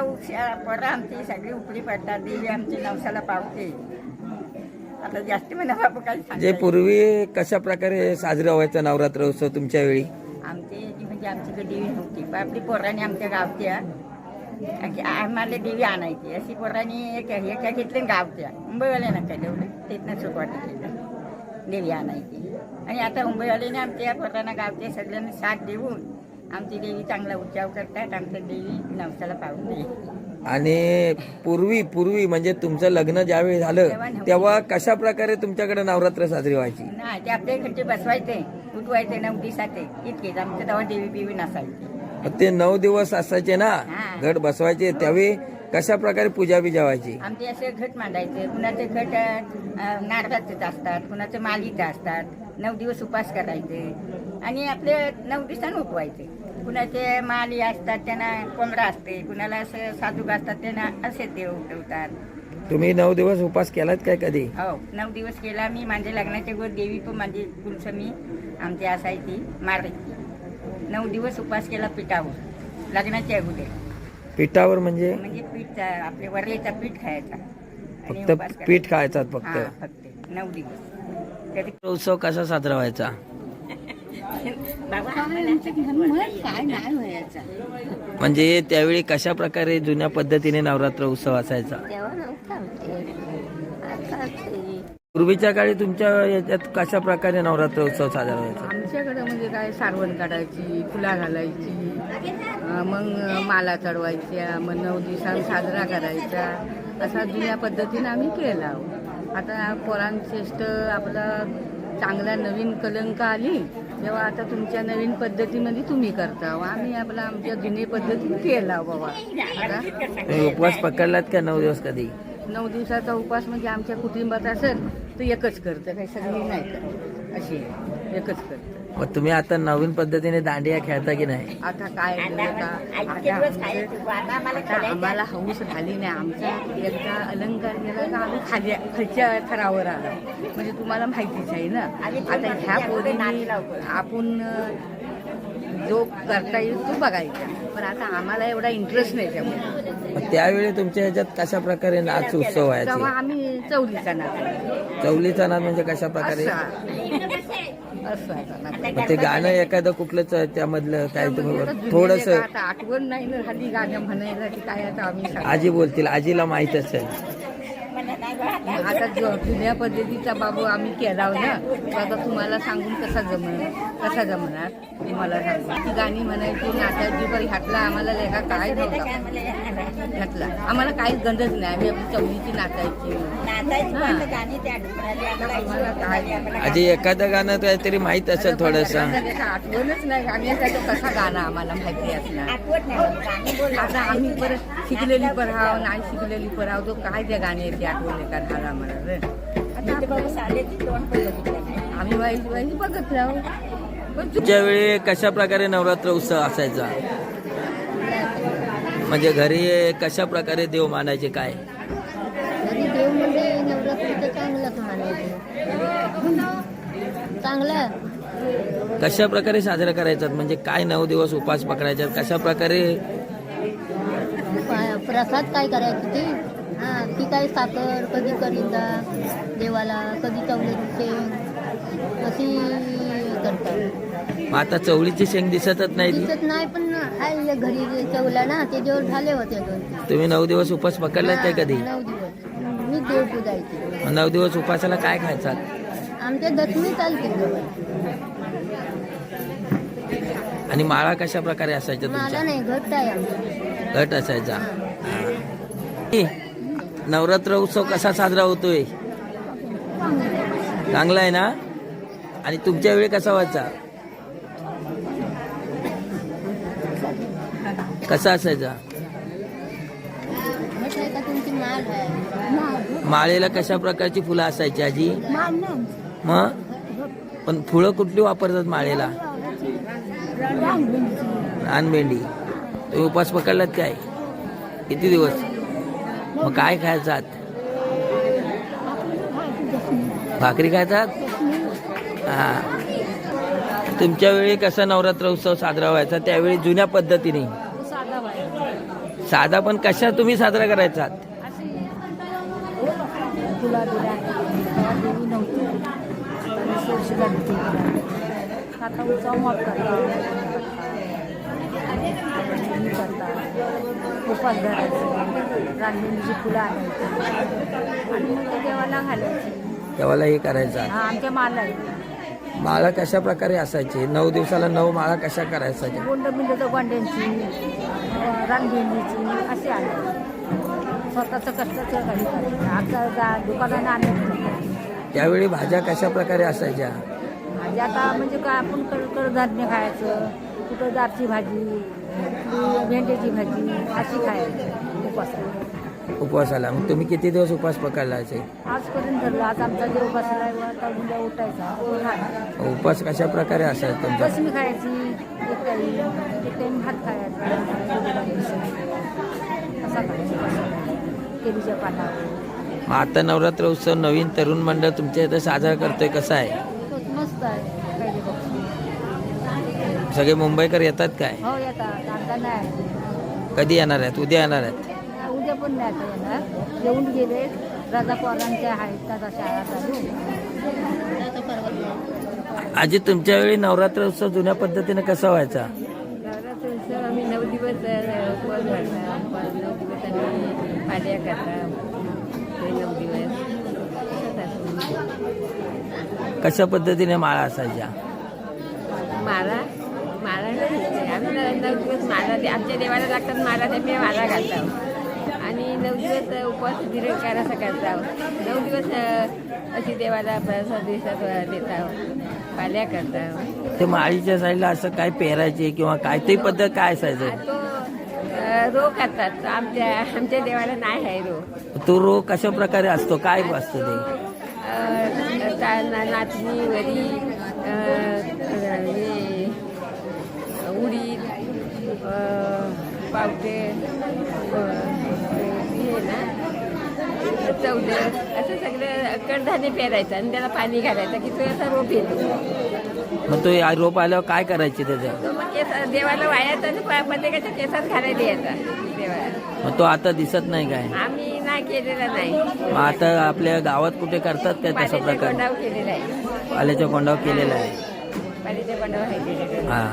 उच्चा उच्चा पोरं आमची सगळी उपडी पडतात देवी आमची नवसाला पावते. आता जास्त म्हणा बाबू काही जे पूर्वी कशा प्रकारे साजरा व्हायचा नवरात्र उत्सव तुमच्या वेळी? आमची जी म्हणजे आमच्याकडे देवी नव्हती पण आपली पोरांनी आमच्या गावच्या अशी आम्हाला देवी आणायची. अशी पोरांनी एक एका घेतली गावच्या. मुंबईवाल्या नका तेवढं तिथनं सुकवाटी केलं. देवी आणायची. आणि आता मुंबईवाल्याने आमच्या पोरांना गावच्या सगळ्यांनी साथ देऊन आमची देवी चांगला उच्चाव करतात आमच्या देवी नवसाला पावते आणि पूर्वी पूर्वी म्हणजे तुमचं लग्न ज्यावेळी झालं तेव्हा कशा प्रकारे तुमच्याकडे नवरात्र साजरी व्हायची? ते आपल्या बसवायचे उठवायचे नऊ दिवसाचे. इतकेच आमच्या तेव्हा देवी बिवी नसायची. ते नऊ दिवस असायचे ना. घट बसवायचे त्यावेळी कशा प्रकारे पूजा बिजा व्हायची? आमचे असे घट मांडायचे कुणाचे घट अं, नारळाचेच असतात कुणाचे मालीचे असतात नऊ दिवस उपास करायचे. आणि आपले नऊ दिवसांनी उपवायचे कुणाचे माली असतात त्यांना कोंबडा असते कुणाला असं साधूक असतात त्यांना असे देव उठवतात. तुम्ही नऊ दिवस उपास केलात काय कधी? हो नऊ दिवस केला मी. माझ्या लग्नाच्या गोर देवी पण माझी कुलसमी आमची असायची मारायची नऊ दिवस उपास केला पिठावर लग्नाच्या अगोदर. पिठावर म्हणजे? म्हणजे पीठ आपले वरलेचा पीठ खायचा. आणि फक्त उपास करायचा. पीठ खायचात हा, फक्त. नऊ दिवस. कधी उत्सव कसा साजरा व्हायचा बाबा काय नाही व्हायचा म्हणजे त्यावेळी कशा प्रकारे जुन्या पद्धतीने नवरात्र उत्सव असायचा? पूर्वीच्या काळी तुमच्या याच्यात कशा प्रकारे नवरात्र उत्सव साजरा व्हायचा? आमच्याकडे म्हणजे काय सारवण काढायची फुला घालायची मग माला चढवायच्या मग नऊ दिवसांनी साजरा करायचा. असा जुन्या पद्धतीने आम्ही केला. आता पोरांश्रेष्ठ आपला चांगला नवीन कलंक आली तेव्हा आता तुमच्या नवीन पद्धतीमध्ये तुम्ही करता. आम्ही आपला आमच्या जुन्या पद्धतीने केला बाबा. आता उपवास पकडलात का नऊ दिवस कधी? नऊ दिवसाचा उपवास म्हणजे आमच्या कुटुंबात असेल तर एकच करतं. काही सगळी नाही करत. अशी. एकच करतं. मग तुम्ही आता नवीन पद्धतीने दांडिया खेळता की नाही? आता काय आम्हाला हौस झाली नाही. आमचा एकदा अलंकार केला का आम्ही खाली खालच्या थरावर आलो. म्हणजे तुम्हाला माहितीच आहे ना? आता ह्या पोरीने आपण जो करता येईल तो बघायचा. पण आता आम्हाला एवढा इंटरेस्ट नाही त्यामुळे. मग त्यावेळी तुमच्या ह्याच्यात कशा प्रकारे नाच उत्सव व्हायचे? आम्ही चवलीचा नाच चवलीचा नाच म्हणजे कशा प्रकारे? असं. मग ते गाणं एखादं कुठलंच त्यामधलं काय तुम्ही थोडस आता आठवण नाही ना हल्ली गाणं म्हणायला की काय आता आम्ही सांगू. आजी बोलतील आजीला माहीत असेल आता जो जुन्या पद्धतीचा बाबू आम्ही केला ना तो आता तुम्हाला सांगून कसा जमणार? कसा जमणार? तुम्हाला सांगू. ती गाणी म्हणायची नाचायची पण ह्यातला आम्हाला लेखा काय ह्यातला. आम्हाला काहीच गंधच नाही. आम्ही आपली चवलीची नाचायची. पण गाणी आम्हाला काय आजी एखादं गाणं काहीतरी माहीत असेल थोडस. आठवणच नाही. गाण्याचा तो कसा गाणं आम्हाला माहिती असणार? आठवत नाही. गाणी बोल आता आम्ही परत शिकलेली पराव नाही शिकलेली पराव तो काय त्या गाण्याची आठवण आहे झाला आम्हाला नाही. आम्ही वाईट वाईट बघत राहू. चुक- वेळी कशा प्रकारे नवरात्र उत्सव असायचा? म्हणजे घरी कशा प्रकारे देव मानायचे काय? आणि देव म्हणजे नवरात्रीचं चांगलंच म्हणायचं चांगलं. कशा प्रकारे साजरा करायचा? म्हणजे काय नऊ दिवस उपास पकडायच्यात कशा प्रकारे प्रसाद काय करायची ती? ती काय साखर कधी करिंदा देवाला कधी चवलेची अशी करतात. मग आता चवळीची शेंग दिसतच नाही ती. दिसत नाही पण आहे घरी जे चवला ना ते जेवण झाले होते दोन. तुम्ही नऊ दिवस उपास पकडलात काय कधी? नऊ दिवस. मी देव पूजायची. मग नऊ दिवस उपासाला काय खायचा? आमच्या दशमी चालते आणि माळा कशा प्रकारे असायच्या मला तुमच्या? नाही घट्ट आहे आमचं घट असायचा. हा. नवरात्र उत्सव कसा साजरा होतोय? चांगला आहे ना? आणि तुमच्या वेळी कसा व्हायचा? कसा असायचा? माळेला कशा प्रकारची फुलं असायची आजी? मग? पण फुलं कुठली वापरतात माळेला? रानभेंडी. तुम्ही उपास पकडलात काय? किती दिवस? मग काय खायचात भाकरी खायचात हा. तुमच्या वेळी कसा नवरात्र उत्सव साजरा व्हायचा? त्यावेळी जुन्या पद्धतीने. साधा पण कशा तुम्ही साजरा करायचा? तुला आता उत्सव मोठा करतात उपास धरायचे रांगोळीची फुलं आणायची आणि मग ते देवाला घालायची. तेव्हाला हे करायचा हा आमच्या माला माळा कशा प्रकारे असायची? नऊ दिवसाला नऊ माळा कशा करायच्या? गोंड मिंडचं गोंड्यांची रांगेंडीची असे आले. स्वतःचं कष्टाचं काही करायचं जा दुकानानं त्यावेळी भाज्या कशा प्रकारे असायच्या? भाजी आता म्हणजे काय आपण कड कडधान्य खायचं कुठं दारची भाजी भेंड्याची भाजी अशी खायची उपासाला उपवासाला मग तुम्ही किती दिवस उपवास पकडलायचे आजपर्यंत ठरलं. आज आमचा जे आता उद्या उठायचा. खाणार उपवास कशा प्रकारे असायचा तुमचा? बसमी खायची एक टाईम एक टाईम भात खायचा असा खायचा. केळीच्या पानावर. मग आता नवरात्र उत्सव नवीन तरुण मंडळ तुमच्या इथं साजरा करतोय कसं आहे? मस्त आहे. सगळे मुंबईकर येतात काय? हो येतात. आता नाही कधी येणार आहेत? उद्या येणार आहेत? उद्या पण नाही आता येणार. येऊन गेले. राजा पोरांच्या आहेत आता शाळा चालू? आजी तुमच्या वेळी नवरात्र उत्सव जुन्या पद्धतीने कसा व्हायचा? नवरात्र उत्सव आम्ही नऊ दिवस अ, उपवास धरला नऊ दिवस आम्ही पाड्या करता ते नऊ दिवस. तसंच असतं. कशा पद्धतीने माळा असायच्या? माळा? माळा नाही आम्ही नऊ दिवस माळा दे- आमच्या देवाला लागतात माळा ते मी माळा घालतो. आणि नऊ दिवस उपवास निरंकार असं करतो नऊ दिवस अशी देवाला प्रसाद दिवसात देतो पाल्या करतो ते माळीच्या साईडला असं काय पेरायचे किंवा काय? ते पद्धत काय असायचं? तो रो करतात आमच्या आमच्या देवाला नाही आहे रो तो रोग कशा प्रकारे असतो? काय असतं ते? नाचणी वरी अ, अ, हे उडीद पावटे हे ना चौदर असं सगळं कडधान्य पेरायचं आणि त्याला पाणी घालायचं की तो असा रोप येतो. मग तो या रोप आल्यावर काय करायचे त्याचं? तो मग केस देवाला वायाचा आणि पा- प्रत्येकाच्या केसात घालायला यायचा देवाला. मग तो आता दिसत नाही काय? आम्ही नाही केलेला नाही. मग आता आपल्या गावात कुठे करतात काय तसा पाण्याचा प्रकार? कोंडाव केलेला आहे. पाल्याच्या कोंडावर केलेला आहे. पाण्याच्या कोंडाव आहे. केलेला हा.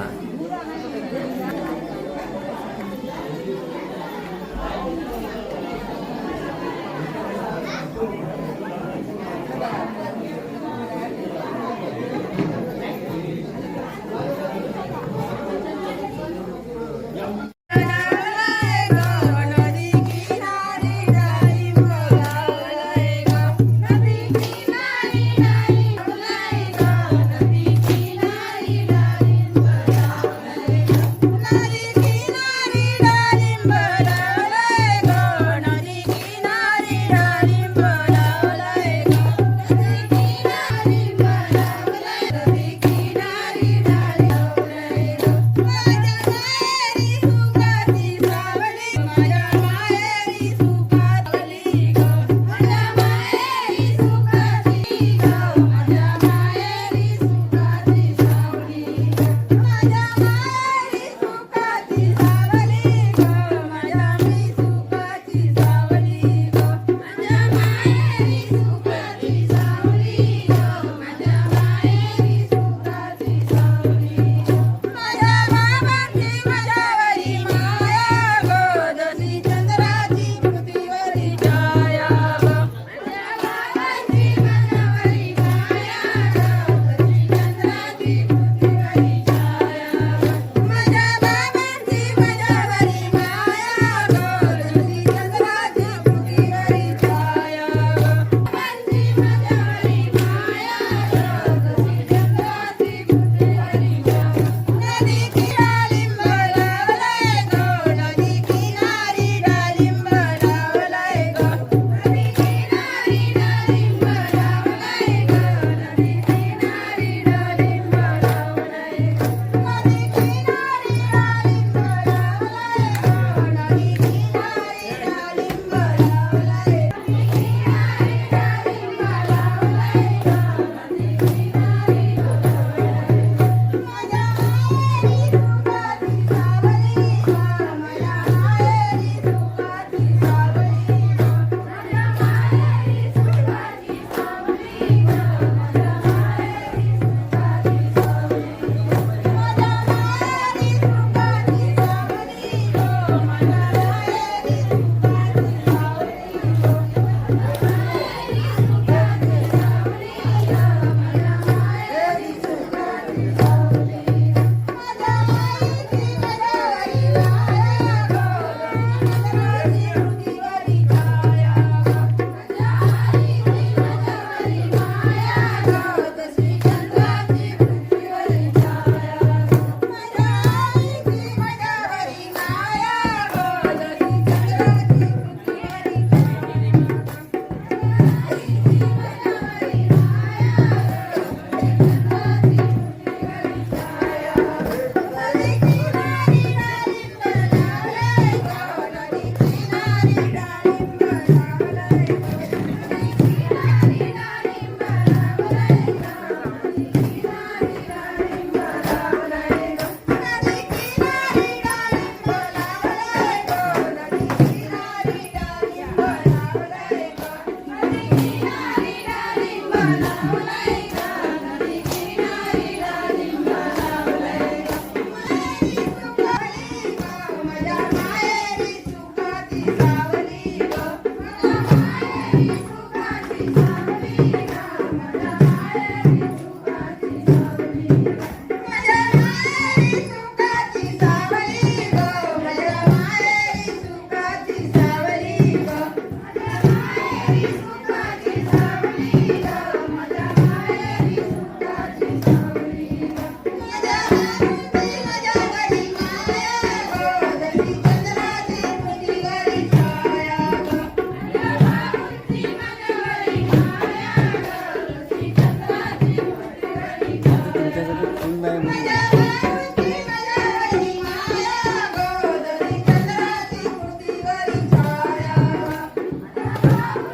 Thank you.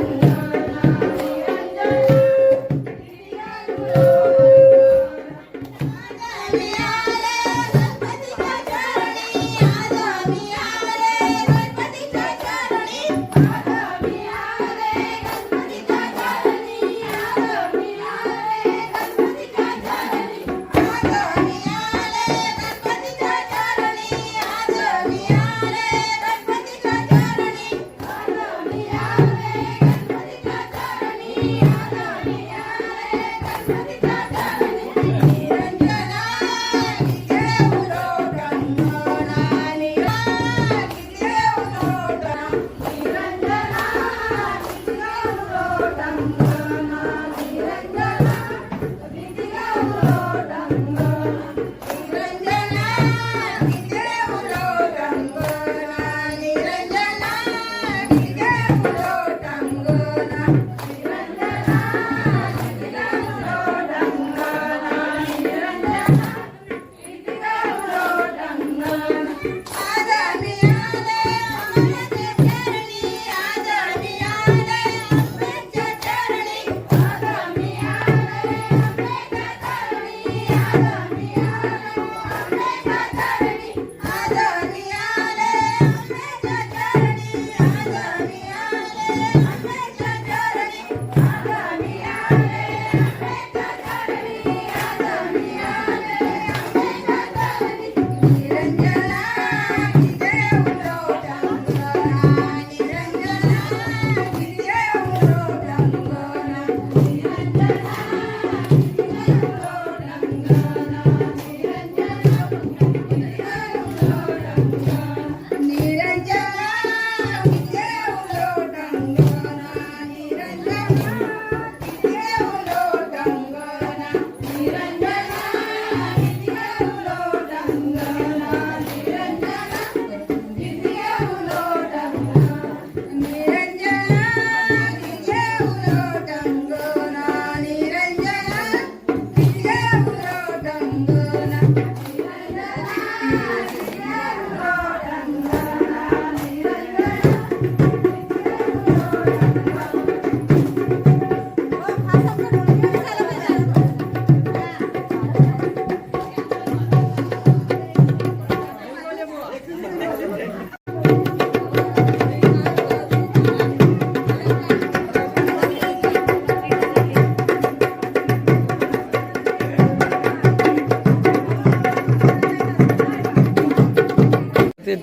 Yeah.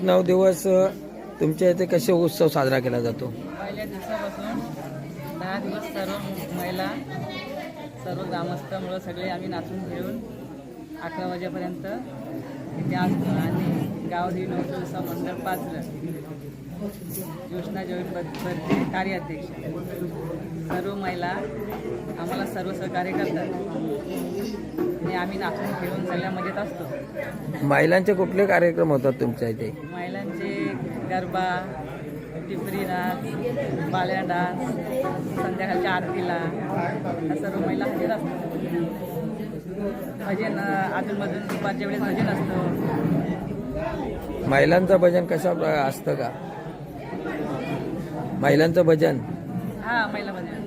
नऊ दिवस तुमच्या इथे कसे उत्सव साजरा केला जातो? पहिल्या दिवसापासून दहा दिवस सर्व महिला सर्व ग्रामस्थामुळं सगळे आम्ही नाचून घेऊन अकरा वाजेपर्यंत इथे असतो आणि गावधी नवदिवसा मंडळ पाचलं. योजना जॉईन बर्थे कार्याध्यक्ष. सर्व महिला आम्हाला सर्व सहकार्य करतात. आणि आम्ही नाचून खेळून सगळ्या मजेत असतो. महिलांचे कुठले कार्यक्रम होतात तुमच्या इथे? महिलांचे गरबा टिपरी नाच बाल्या डान्स संध्याकाळच्या आरतीला. सर्व महिला हजर असतात. भजन अं, अधूनमधून दुपारच्या वेळेस भजन असतं. महिलांचं भजन कशा असतं का? महिलांचं भजन. हां महिला भजन.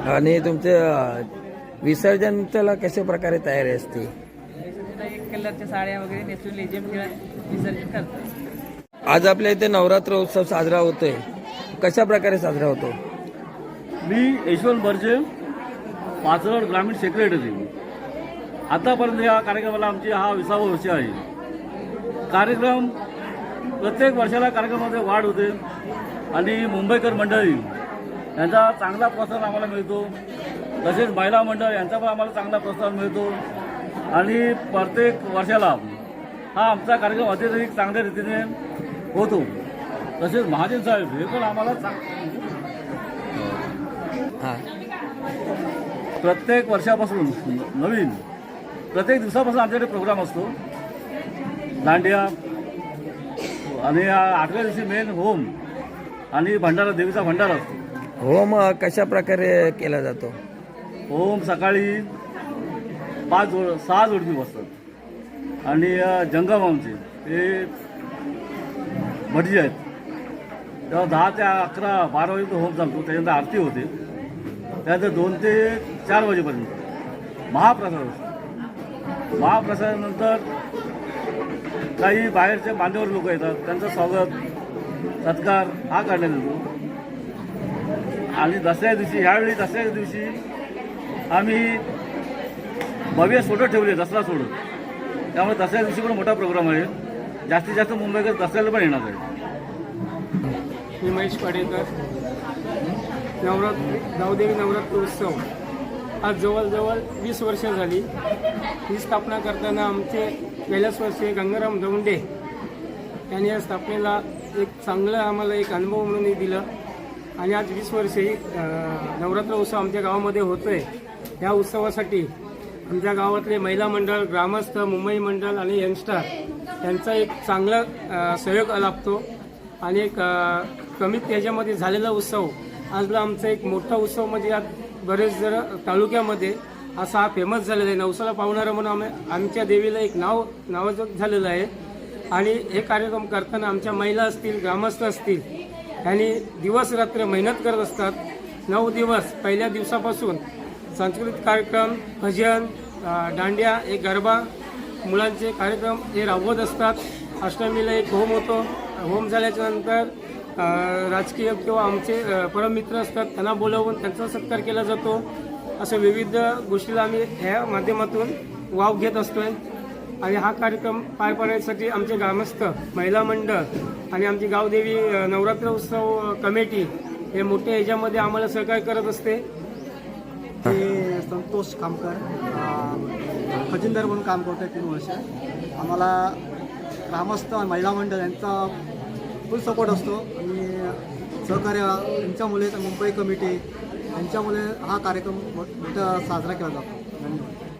आणि तुमचे अ, विसर्जनला कशा प्रकारे तयारी असते? विसर्जनला एक कलरच्या साड्या वगैरे नेसून लेझिम खेळत विसर्जन करतात आज आपल्या इथे नवरात्र उत्सव साजरा होतोय. कशा प्रकारे साजरा होतो? मी यशवंत बर्जे पाचवड ग्रामीण सेक्रेटरी. आतापर्यंत या कार्यक्रमाला आमची हा विसावा वर्ष आहे. कार्यक्रम प्रत्येक वर्षाला कार्यक्रमामध्ये वाढ होते. आणि मुंबईकर मंडळी यांचा चांगला प्रोत्साहन आम्हाला मिळतो. तसेच महिला मंडळ यांचा पण आम्हाला चांगला प्रोत्साहन मिळतो. आणि प्रत्येक वर्षाला हा आमचा कार्यक्रम अत्यधिक चांगल्या रीतीने होतो. तसेच महाजन साहेब हे पण आम्हाला चांग प्रत्येक वर्षापासून नवीन प्रत्येक दिवसापासून आमच्याकडे प्रोग्राम असतो. दांडिया आणि आठव्या दिवशी मेन होम आणि भंडारा देवीचा भंडारा असतो. होम कशा प्रकारे केला जातो? होम सकाळी पाच जोड सहा जोडपी बसतात. आणि जंगम आमचे ते भटजी आहेत. तेव्हा दहा ते अकरा बारा वाजेपर्यंत होम चालतो. त्याच्यानंतर आरती होते. त्यानंतर दोन ते चार वाजेपर्यंत. महाप्रसाद असतो. महाप्रसादानंतर काही बाहेरचे मान्यवर लोक येतात त्यांचं स्वागत सत्कार हा करण्यात येतो. आणि दसऱ्या दिवशी ह्यावेळी दसऱ्याच्या दिवशी आम्ही भव्य सोडत ठेवले दसरा सोडत. त्यामुळे दसऱ्या दिवशी पण मोठा प्रोग्राम आहे. जास्तीत जास्त मुंबईकर दसऱ्याला पण येणार आहे मी महेश पाडेकर. नवरात्र गावदेवी नवरात्र उत्सव. आज जवळजवळ वीस वर्ष झाली. ही स्थापना करताना आमचे गेल्याच वर्षी गंगाराम दौंडे यांनी या स्थापनेला एक चांगलं आम्हाला एक अनुभव म्हणून दिला. आणि आज वीस वर्षे नवरात्र उत्सव आमच्या गावामध्ये होतो आहे या उत्सवासाठी आमच्या गावातले महिला मंडळ ग्रामस्थ मुंबई मंडळ आणि यंगस्टार यांचा एक चांगला सहयोग लाभतो. आणि एक कमीत त्याच्यामध्ये झालेला उत्सव आजला आमचा एक मोठा उत्सव म्हणजे आज बरेच जर तालुक्यामध्ये असा हा फेमस झालेला आहे. नवसाला पावणारा म्हणून आम्ही आमच्या देवीला एक नाव नावाजत झालेलं आहे. आणि हे कार्यक्रम करताना आमच्या महिला असतील ग्रामस्थ असतील यांनी दिवस रात्र मेहनत करत असतात. नऊ दिवस पहिल्या दिवसापासून सांस्कृतिक कार्यक्रम भजन दांड्या दांडिया एक गरबा मुलांचे कार्यक्रम हे राबवत असतात. अष्टमीला एक होम होतो. होम झाल्याच्यानंतर राजकीय किंवा आमचे परममित्र असतात त्यांना बोलावून त्यांचा सत्कार केला जातो. अशा विविध गोष्टीला आम्ही ह्या माध्यमातून वाव घेत असतोय. आणि हा कार्यक्रम पार पाडण्यासाठी आमचे ग्रामस्थ महिला मंडळ आणि आमची गावदेवी नवरात्र उत्सव कमिटी हे मोठ्या ह्याच्यामध्ये आम्हाला सहकार्य करत असते. ते संतोष कामकर खजिनदार म्हणून काम करतो आहे तीन वर्ष. आम्हाला ग्रामस्थ आणि महिला मंडळ यांचा फुल सपोर्ट असतो. आणि सहकार्य यांच्यामुळे मुंबई कमिटी यांच्यामुळे हा कार्यक्रम मोठा साजरा केला जातो. धन्यवाद.